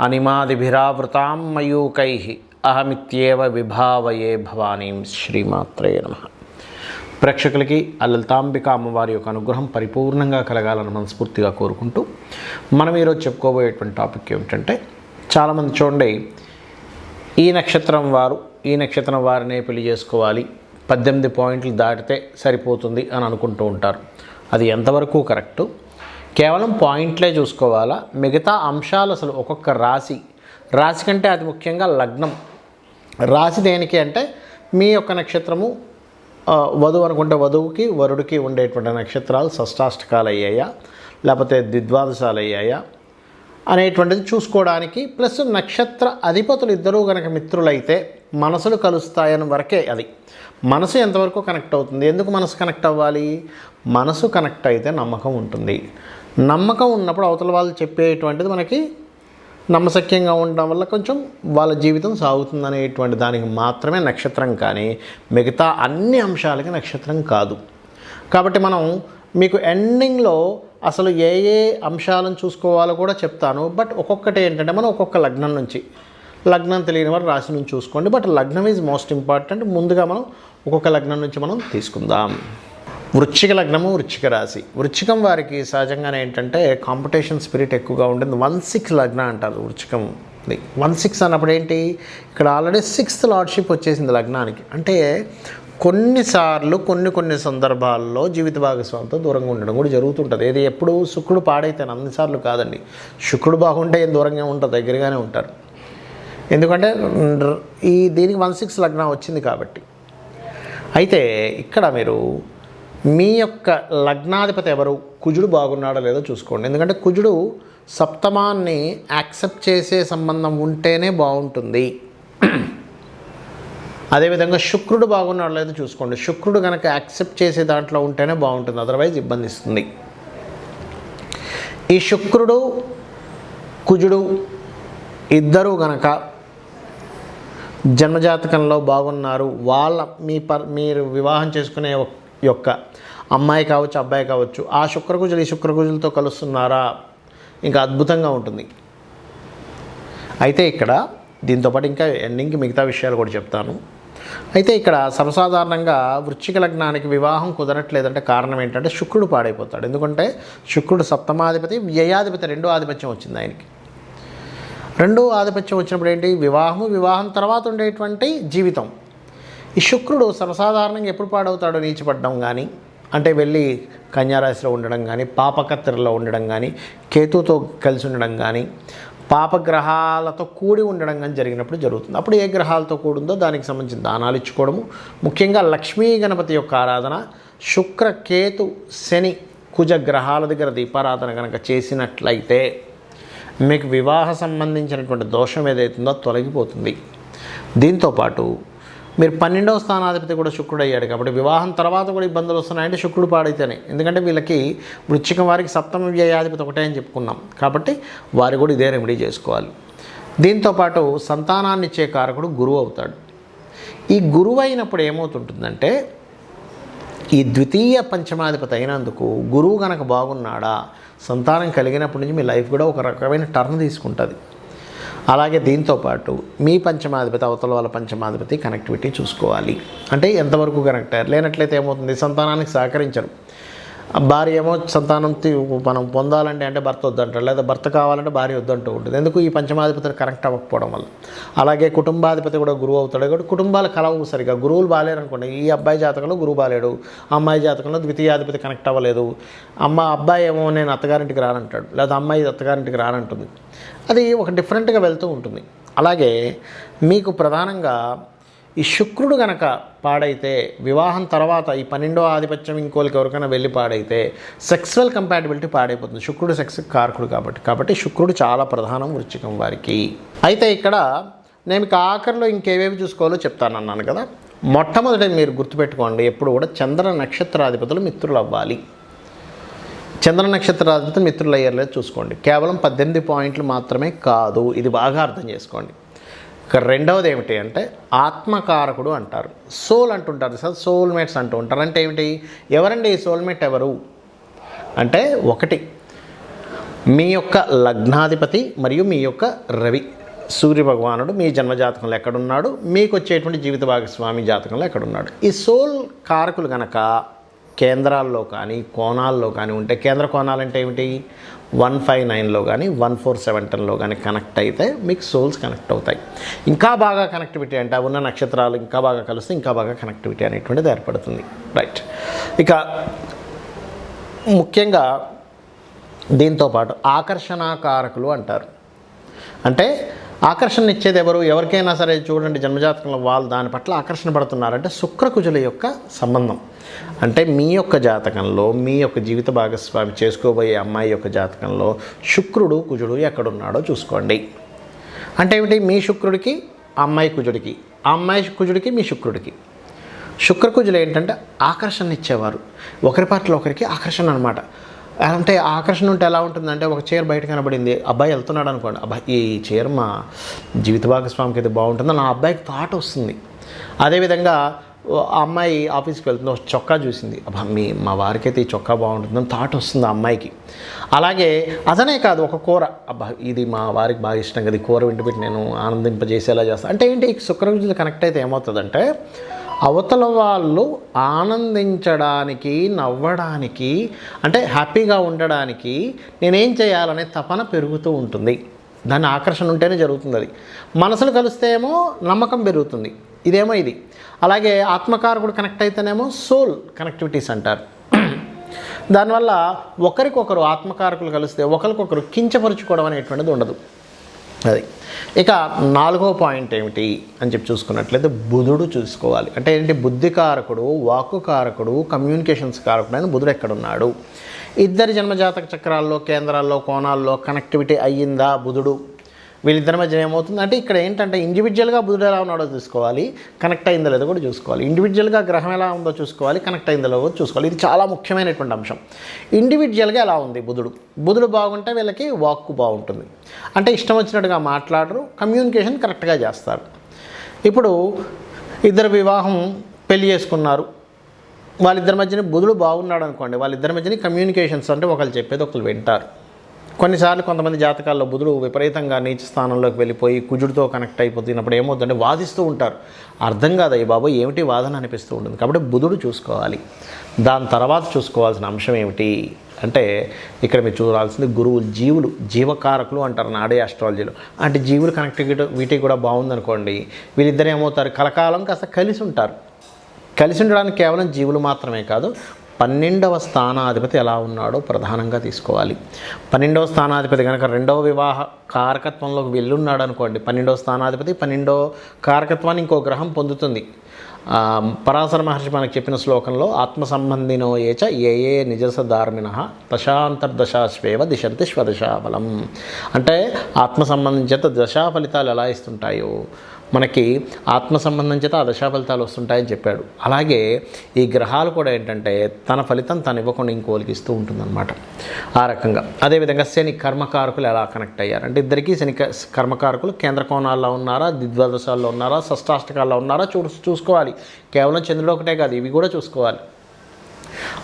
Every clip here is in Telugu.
అనిమాదిభిరావృతాం మయూకై అహమిత్యేవ విభావయే భవానీం శ్రీమాత్రే నమ. ప్రేక్షకులకి ఆ లలితాంబిక అమ్మవారి యొక్క అనుగ్రహం పరిపూర్ణంగా కలగాలని మనస్ఫూర్తిగా కోరుకుంటూ మనం ఈరోజు చెప్పుకోబోయేటువంటి టాపిక్ ఏమిటంటే చాలామంది చూడండి ఈ నక్షత్రం వారు ఈ నక్షత్రం వారినే పెళ్ళి చేసుకోవాలి పద్దెనిమిది పాయింట్లు దాటితే సరిపోతుంది అని అనుకుంటూ ఉంటారు. అది ఎంతవరకు కరెక్టు? కేవలం పాయింట్లే చూసుకోవాలా? మిగతా అంశాలు అసలు ఒక్కొక్క రాశి. రాశి కంటే అతి ముఖ్యంగా లగ్నం. రాశి దేనికి అంటే మీ యొక్క నక్షత్రము వధువు అనుకుంటే వధువుకి వరుడికి ఉండేటువంటి నక్షత్రాలు షష్టాష్టకాలు అయ్యాయా లేకపోతే ద్విద్వాదశాలు అయ్యాయా అనేటువంటిది చూసుకోవడానికి ప్లస్ నక్షత్ర అధిపతులు ఇద్దరూ కనుక మిత్రులైతే మనసులు కలుస్తాయని వరకే అది. మనసు ఎంతవరకు కనెక్ట్ అవుతుంది? ఎందుకు మనసు కనెక్ట్ అవ్వాలి? మనసు కనెక్ట్ అయితే నమ్మకం ఉంటుంది. నమ్మకం ఉన్నప్పుడు అవతల వాళ్ళు చెప్పేటువంటిది మనకి నమ్మశక్యంగా ఉండడం వల్ల కొంచెం వాళ్ళ జీవితం సాగుతుంది అనేటువంటి దానికి మాత్రమే నక్షత్రం కానీ మిగతా అన్ని అంశాలకి నక్షత్రం కాదు. కాబట్టి మనం మీకు ఎండింగ్లో అసలు ఏ ఏ అంశాలను చూసుకోవాలో కూడా చెప్తాను. బట్ ఒక్కొక్కటి ఏంటంటే మనం ఒక్కొక్క లగ్నం నుంచి లగ్నం తెలియని వారు రాశి నుంచి చూసుకోండి. బట్ లగ్నం ఈజ్ మోస్ట్ ఇంపార్టెంట్. ముందుగా మనం ఒక్కొక్క లగ్నం నుంచి మనం తీసుకుందాం. వృశ్చిక లగ్నము వృశ్చిక రాశి. వృశ్చికం వారికి సహజంగానే ఏంటంటే కాంపిటీషన్ స్పిరిట్ ఎక్కువగా ఉంటుంది వన్ సిక్స్ లగ్న అంటారు వృశ్చికం వన్ సిక్స్ అన్నప్పుడు ఏంటి? ఇక్కడ ఆల్రెడీ సిక్స్త్ లార్డ్షిప్ వచ్చేసింది లగ్నానికి. అంటే కొన్నిసార్లు కొన్ని కొన్ని సందర్భాల్లో జీవిత భాగస్వామితో దూరంగా ఉండడం కూడా జరుగుతుంటుంది. ఏది ఎప్పుడు శుక్రుడు పాడైతే అన్నిసార్లు కాదండి. శుక్రుడు బాగుంటే ఏం దూరంగా ఉంటారు? దగ్గరగానే ఉంటారు. ఎందుకంటే ఈ దీనికి వన్ సిక్స్ లగ్నం వచ్చింది కాబట్టి. అయితే ఇక్కడ మీరు మీ యొక్క లగ్నాధిపతి ఎవరు? కుజుడు బాగున్నాడో లేదో చూసుకోండి. ఎందుకంటే కుజుడు సప్తమాన్ని యాక్సెప్ట్ చేసే సంబంధం ఉంటేనే బాగుంటుంది. అదేవిధంగా శుక్రుడు బాగున్నాడో లేదో చూసుకోండి. శుక్రుడు కనుక యాక్సెప్ట్ చేసే దాంట్లో ఉంటేనే బాగుంటుంది. అదర్వైజ్ ఇబ్బంది ఇస్తుంది. ఈ శుక్రుడు కుజుడు ఇద్దరూ గనక జన్మజాతకంలో బాగున్నారు. వాళ్ళ మీ పర్ మీరు వివాహం చేసుకునే యొక్క అమ్మాయి కావచ్చు అబ్బాయి కావచ్చు ఆ శుక్రకుజులు ఈ శుక్రకుజులతో కలుస్తున్నారా? ఇంకా అద్భుతంగా ఉంటుంది. అయితే ఇక్కడ దీంతోపాటు ఇంకా ఎండింగ్కి మిగతా విషయాలు కూడా చెప్తాను. అయితే ఇక్కడ సర్వసాధారణంగా వృశ్చిక లగ్నానికి వివాహం కుదరట్లేదంటే కారణం ఏంటంటే శుక్రుడు పాడైపోతాడు. ఎందుకంటే శుక్రుడు సప్తమాధిపతి వ్యయాధిపతి రెండో ఆధిపత్యం వచ్చింది ఆయనకి. రెండో ఆధిపత్యం వచ్చినప్పుడు ఏంటి? వివాహము వివాహం తర్వాత ఉండేటువంటి జీవితం. ఈ శుక్రుడు సర్వసాధారణంగా ఎప్పుడు పాడవుతాడో నీచిపడడం కానీ అంటే వెళ్ళి కన్యారాశిలో ఉండడం కానీ పాపకత్తెరలో ఉండడం కానీ కేతుతో కలిసి ఉండడం కానీ పాపగ్రహాలతో కూడి ఉండడం కానీ జరిగినప్పుడు జరుగుతుంది. అప్పుడు ఏ గ్రహాలతో కూడిందో దానికి సంబంధించిన దానాలు ఇచ్చుకోవడము. ముఖ్యంగా లక్ష్మీ గణపతి యొక్క ఆరాధన శుక్ర కేతు శని కుజ గ్రహాల దగ్గర దీపారాధన కనుక చేసినట్లయితే మీకు వివాహ సంబంధించినటువంటి దోషం ఏదైతుందో తొలగిపోతుంది. దీంతోపాటు మీరు పన్నెండవ స్థానాధిపతి కూడా శుక్రుడు అయ్యాడు కాబట్టి వివాహం తర్వాత కూడా ఇబ్బందులు వస్తున్నాయంటే శుక్రుడు పాడైతేనే. ఎందుకంటే వీళ్ళకి వృచ్చికం వారికి సప్తమ వ్యయాధిపతి ఒకటే అని చెప్పుకున్నాం. కాబట్టి వారు కూడా ఇదే రెమెడీ చేసుకోవాలి. దీంతోపాటు సంతానాన్ని ఇచ్చే కారకుడు గురువు అవుతాడు. ఈ గురువు అయినప్పుడు ఏమవుతుంటుందంటే ఈ ద్వితీయ పంచమాధిపతి అయినందుకు గురువు కనుక బాగున్నాడా సంతానం కలిగినప్పటి నుంచి మీ లైఫ్ కూడా ఒక రకమైన టర్న్ తీసుకుంటుంది. అలాగే దీంతోపాటు మీ పంచమాధిపతి అవతల వాళ్ళ పంచమాధిపతి కనెక్టివిటీ చూసుకోవాలి. అంటే ఎంతవరకు కనెక్ట్ అయ్యారు లేనట్లయితే ఏమవుతుంది? సంతానానికి సహకరించరు. భార్య ఏమో సంతానం మనం పొందాలంటే అంటే భర్త వద్దంటాడు లేదా భర్త కావాలంటే భార్య వద్దంటూ ఉంటుంది. ఎందుకు ఈ పంచమాధిపతి కనెక్ట్ అవ్వకపోవడం వల్ల? అలాగే కుటుంబాధిపతి కూడా గురువు అవుతాడు. కాబట్టి కుటుంబాలు కలవు సరిగా గురువులు బాగాలేరనుకోండి ఈ అబ్బాయి జాతకంలో గురువు బాగాలేడు అమ్మాయి జాతకంలో ద్వితీయాధిపతి కనెక్ట్ అవ్వలేదు. అమ్మ అబ్బాయి ఏమో నేను అత్తగారింటికి రానంటాడు. లేదా అమ్మాయి అత్తగారింటికి రానంటుంది. అది ఒక డిఫరెంట్గా వెళ్తూ ఉంటుంది. అలాగే మీకు ప్రధానంగా ఈ శుక్రుడు గనక పాడైతే వివాహం తర్వాత ఈ పన్నెండో ఆధిపత్యం ఇంకోరికి ఎవరికైనా వెళ్ళి పాడైతే సెక్సువల్ కంపాటిబిలిటీ పాడైపోతుంది. శుక్రుడు సెక్స్ కారకుడు కాబట్టి. కాబట్టి శుక్రుడు చాలా ప్రధానం వృచ్చికం వారికి. అయితే ఇక్కడ నేను మీకు ఆఖరిలో ఇంకేవేవి చూసుకోవాలో చెప్తానన్నాను కదా. మొట్టమొదటి మీరు గుర్తుపెట్టుకోండి ఎప్పుడు కూడా చంద్ర నక్షత్రాధిపతులు మిత్రులు అవ్వాలి చంద్ర నక్షత్రాధిపతులు మిత్రులు అయ్యేలా చూసుకోండి. కేవలం పద్దెనిమిది పాయింట్లు మాత్రమే కాదు. ఇది బాగా అర్థం చేసుకోండి. ఇక రెండవది ఏమిటి అంటే ఆత్మకారకుడు అంటారు. సోల్ అంటుంటారు సార్ సోల్మేట్స్ అంటూ ఉంటారు. అంటే ఏమిటి? ఎవరండి ఈ సోల్మేట్ ఎవరు? అంటే ఒకటి. మీ యొక్క లగ్నాధిపతి మరియు మీ యొక్క రవి. సూర్య భగవానుడు మీ జన్మజాతకంలో ఎక్కడున్నాడు? మీకు వచ్చేటువంటి జీవిత భాగస్వామి జాతకంలో ఎక్కడున్నాడు? ఈ సోల్ కారకులు గనక కేంద్రాల్లో కానీ కోణాల్లో కానీ ఉంటే కేంద్ర కోణాలు అంటే ఏమిటి? వన్ ఫైవ్ నైన్లో కానీ వన్ ఫోర్ సెవెన్ టెన్లో కానీ కనెక్ట్ అయితే మీకు సోల్స్ కనెక్ట్ అవుతాయి. ఇంకా బాగా కనెక్టివిటీ అంటే ఉన్న నక్షత్రాలు ఇంకా బాగా కలిస్తే ఇంకా బాగా కనెక్టివిటీ అనేటువంటిది ఏర్పడుతుంది. రైట్ ఇక ముఖ్యంగా దీంతో పాటు ఆకర్షణాకారకులు అంటారు. అంటే ఆకర్షణ ఇచ్చేది ఎవరు ఎవరికైనా సరే చూడండి జన్మజాతకంలో వాళ్ళు దాని పట్ల ఆకర్షణ పడుతున్నారంటే శుక్రకుజుల యొక్క సంబంధం. అంటే మీ యొక్క జాతకంలో మీ యొక్క జీవిత భాగస్వామి చేసుకోబోయే అమ్మాయి యొక్క జాతకంలో శుక్రుడు కుజుడు ఎక్కడున్నాడో చూసుకోండి. అంటే ఏమిటి? మీ శుక్రుడికి అమ్మాయి కుజుడికి. ఆ అమ్మాయి కుజుడికి మీ శుక్రుడికి. శుక్రకుజులు ఏంటంటే ఆకర్షణ ఇచ్చేవారు ఒకరి పట్ల ఒకరికి ఆకర్షణ అనమాట అంటే ఆకర్షణ ఉంటే ఎలా ఉంటుందంటే ఒక చీర బయట కనబడింది. అబ్బాయి వెళ్తున్నాడు అనుకోండి. అబ్బాయి ఈ చీర మా జీవిత భాగస్వామికి అయితే బాగుంటుందో నా అబ్బాయికి థాట్ వస్తుంది. అదేవిధంగా ఆ అమ్మాయి ఆఫీస్కి వెళ్తుంది ఒక చొక్కా చూసింది. అబ్బా మీ మా వారికి అయితే ఈ చొక్కా బాగుంటుందని థాట్ వస్తుంది ఆ అమ్మాయికి. అలాగే అదనే కాదు ఒక కూర. అబ్బా ఇది మా వారికి బాగా ఇష్టం కదా ఈ కూర వింటిపెట్టి నేను ఆనందింపజేసేలా చేస్తాను అంటే ఏంటి శుక్రవృద్ధులు కనెక్ట్ అయితే ఏమవుతుందంటే అవతల వాళ్ళు ఆనందించడానికి నవ్వడానికి అంటే హ్యాపీగా ఉండడానికి నేనేం చేయాలనే తపన పెరుగుతూ ఉంటుంది. దాని ఆకర్షణ ఉంటేనే జరుగుతుంది అది. మనసులు కలిస్తే ఏమో నమ్మకం పెరుగుతుంది. ఇదేమో ఇది. అలాగే ఆత్మకారకుడు కనెక్ట్ అయితేనేమో సోల్ కనెక్టివిటీస్ అంటారు. దానివల్ల ఒకరికొకరు ఆత్మకారకులు కలిస్తే ఒకరికొకరు కించపరుచుకోవడం అనేటువంటిది ఉండదు. అది. ఇక నాలుగో పాయింట్ ఏమిటి అని చెప్పి చూసుకున్నట్లయితే బుధుడు చూసుకోవాలి. అంటే ఏంటి? బుద్ధి కారకుడు వాక్కు కారకుడు కమ్యూనికేషన్స్ కారకుడు అని బుధుడు ఎక్కడున్నాడు? ఇద్దరి జన్మజాతక చక్రాల్లో కేంద్రాల్లో కోణాల్లో కనెక్టివిటీ అయ్యిందా బుధుడు? వీళ్ళిద్దరి మధ్య ఏమవుతుంది? అంటే ఇక్కడ ఏంటంటే ఇండివిజువల్గా బుధుడు ఎలా ఉన్నాడో చూసుకోవాలి కనెక్ట్ అయిందో లేదో కూడా చూసుకోవాలి. ఇండివిజువల్గా గ్రహం ఎలా ఉందో చూసుకోవాలి కనెక్ట్ అయిందో లేదో చూసుకోవాలి. ఇది చాలా ముఖ్యమైనటువంటి అంశం. ఇండివిజువల్గా ఎలా ఉంది బుధుడు? బుధుడు బాగుంటే వీళ్ళకి వాక్కు బాగుంటుంది. అంటే ఇష్టం వచ్చినట్టుగా మాట్లాడరు కమ్యూనికేషన్ కరెక్ట్గా చేస్తారు. ఇప్పుడు ఇద్దరు వివాహం పెళ్ళి చేసుకున్నారు. వాళ్ళిద్దరి మధ్యన బుధుడు బాగున్నాడు అనుకోండి వాళ్ళిద్దరి మధ్యన కమ్యూనికేషన్స్ అంటే ఒకళ్ళు చెప్పేది ఒకళ్ళు వింటారు. కొన్నిసార్లు కొంతమంది జాతకాల్లో బుధుడు విపరీతంగా నీచ స్థానంలోకి వెళ్ళిపోయి కుజుడితో కనెక్ట్ అయిపోతున్నప్పుడు ఏమవుతుందంటే వాదిస్తూ ఉంటారు. అర్థం కాదు అయ్యి బాబు ఏమిటి వాదన అనిపిస్తూ ఉంటుంది. కాబట్టి బుధుడు చూసుకోవాలి. దాని తర్వాత చూసుకోవాల్సిన అంశం ఏమిటి అంటే ఇక్కడ మీరు చూడాల్సింది గురువులు జీవులు జీవకారకులు అంటారు నాడే ఆస్ట్రాలజీలో అంటే జీవులు కనెక్టివిటీ వీటికి కూడా బాగుందనుకోండి. వీళ్ళిద్దరు ఏమవుతారు? కలకాలం కాస్త కలిసి ఉంటారు. కలిసి ఉండడానికి కేవలం జీవులు మాత్రమే కాదు పన్నెండవ స్థానాధిపతి ఎలా ఉన్నాడో ప్రధానంగా తీసుకోవాలి. పన్నెండవ స్థానాధిపతి కనుక రెండవ వివాహ కారకత్వంలోకి వెళ్ళున్నాడు అనుకోండి పన్నెండవ స్థానాధిపతి పన్నెండవ కారకత్వాన్ని ఇంకో గ్రహం పొందుతుంది. పరాశర మహర్షి మనకు చెప్పిన శ్లోకంలో ఆత్మ సంబంధినో ఏచ ఏ ఏ నిజస ధార్మిణ దశాంతర్దశాశ్వేవ దిశంతి స్వదశాఫలం అంటే ఆత్మ సంబంధం చేత దశా ఫలితాలు ఎలా ఇస్తుంటాయో. మనకి ఆత్మ సంబంధం చేత ఆ దశా ఫలితాలు వస్తుంటాయని చెప్పాడు. అలాగే ఈ గ్రహాలు కూడా ఏంటంటే తన ఫలితం తను ఇవ్వకుండా ఇంకోలికి ఇస్తూ ఉంటుందన్నమాట. ఆ రకంగా. అదేవిధంగా శని కర్మకారకులు ఎలా కనెక్ట్ అయ్యారు? అంటే ఇద్దరికీ శని క- కర్మకారకులు కేంద్ర కోణాల్లో ఉన్నారా? ద్విద్వాదశాల్లో ఉన్నారా? షష్టాష్టకాల్లో ఉన్నారా? చూ చూసుకోవాలి. కేవలం చంద్రుడు ఒకటే కాదు ఇవి కూడా చూసుకోవాలి.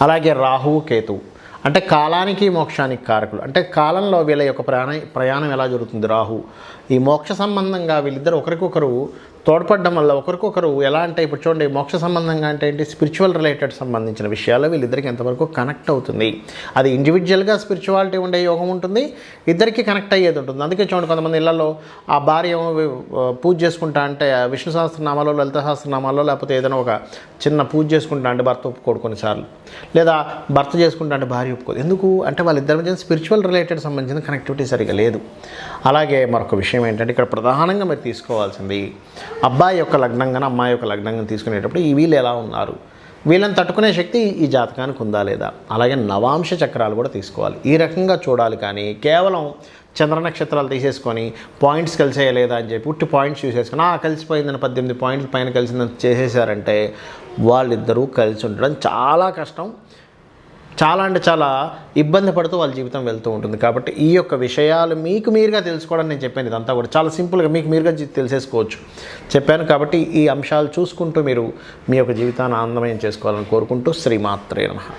అలాగే రాహువు కేతువు అంటే కాలానికి మోక్షానికి కారకులు. అంటే కాలంలో వీళ్ళ యొక్క ప్రయాణ ప్రయాణం ఎలా జరుగుతుంది? రాహు. ఈ మోక్ష సంబంధంగా వీళ్ళిద్దరు ఒకరికొకరు తోడ్పడడం వల్ల ఒకరికొకరు ఎలా అంటే ఇప్పుడు చూడండి మోక్ష సంబంధంగా అంటే ఏంటి? స్పిరిచువల్ రిలేటెడ్ సంబంధించిన విషయాలు వీళ్ళిద్దరికి ఎంతవరకు కనెక్ట్ అవుతుంది? అది ఇండివిజువల్గా స్పిరిచువాలిటీ ఉండే యోగం ఉంటుంది ఇద్దరికి కనెక్ట్ అయ్యేది ఉంటుంది. అందుకే చూడండి కొంతమంది ఇళ్ళలో ఆ భార్య పూజ చేసుకుంటా అంటే ఆ విష్ణు సహస్రనామాలో లలిత సహస్రనామాలో లేకపోతే ఏదైనా ఒక చిన్న పూజ చేసుకుంటా అంటే భర్త ఒప్పుకోడు కొన్నిసార్లు. లేదా భర్త చేసుకుంటా అంటే భార్య ఒప్పుకోదు. ఎందుకు? అంటే వాళ్ళిద్దరి మధ్య స్పిరిచువల్ రిలేటెడ్ సంబంధించిన కనెక్టివిటీ సరిగా లేదు. అలాగే మరొక విషయం ఏంటంటే ఇక్కడ ప్రధానంగా మీరు తీసుకోవాల్సింది అబ్బాయి యొక్క లగ్నంగా అమ్మాయి యొక్క లగ్నంగా తీసుకునేటప్పుడు ఈ వీళ్ళు ఎలా ఉన్నారు? వీళ్ళని తట్టుకునే శక్తి ఈ జాతకానికి ఉందా లేదా? అలాగే నవాంశ చక్రాలు కూడా తీసుకోవాలి. ఈ రకంగా చూడాలి కానీ కేవలం చంద్ర నక్షత్రాలు తీసేసుకొని పాయింట్స్ కలిసేయలేదా అని చెప్పి ఉట్టి పాయింట్స్ చూసేసుకొని ఆ కలిసిపోయిందని పద్దెనిమిది పాయింట్ల పైన కలిసిందని చేసేసారంటే వాళ్ళిద్దరూ కలిసి ఉండడం చాలా కష్టం. చాలా అంటే చాలా ఇబ్బంది పడుతూ వాళ్ళ జీవితం వెళ్తూ ఉంటుంది. కాబట్టి ఈ యొక్క విషయాలు మీకు మీరుగా తెలుసుకోవడం నేను చెప్పాను ఇదంతా కూడా. చాలా సింపుల్గా మీకు మీరుగా తెలిసేసుకోవచ్చు. చెప్పాను కాబట్టి ఈ అంశాలు చూసుకుంటూ మీరు మీ యొక్క జీవితాన్ని ఆనందమయం చేసుకోవాలని కోరుకుంటూ శ్రీమాత్రే నమ.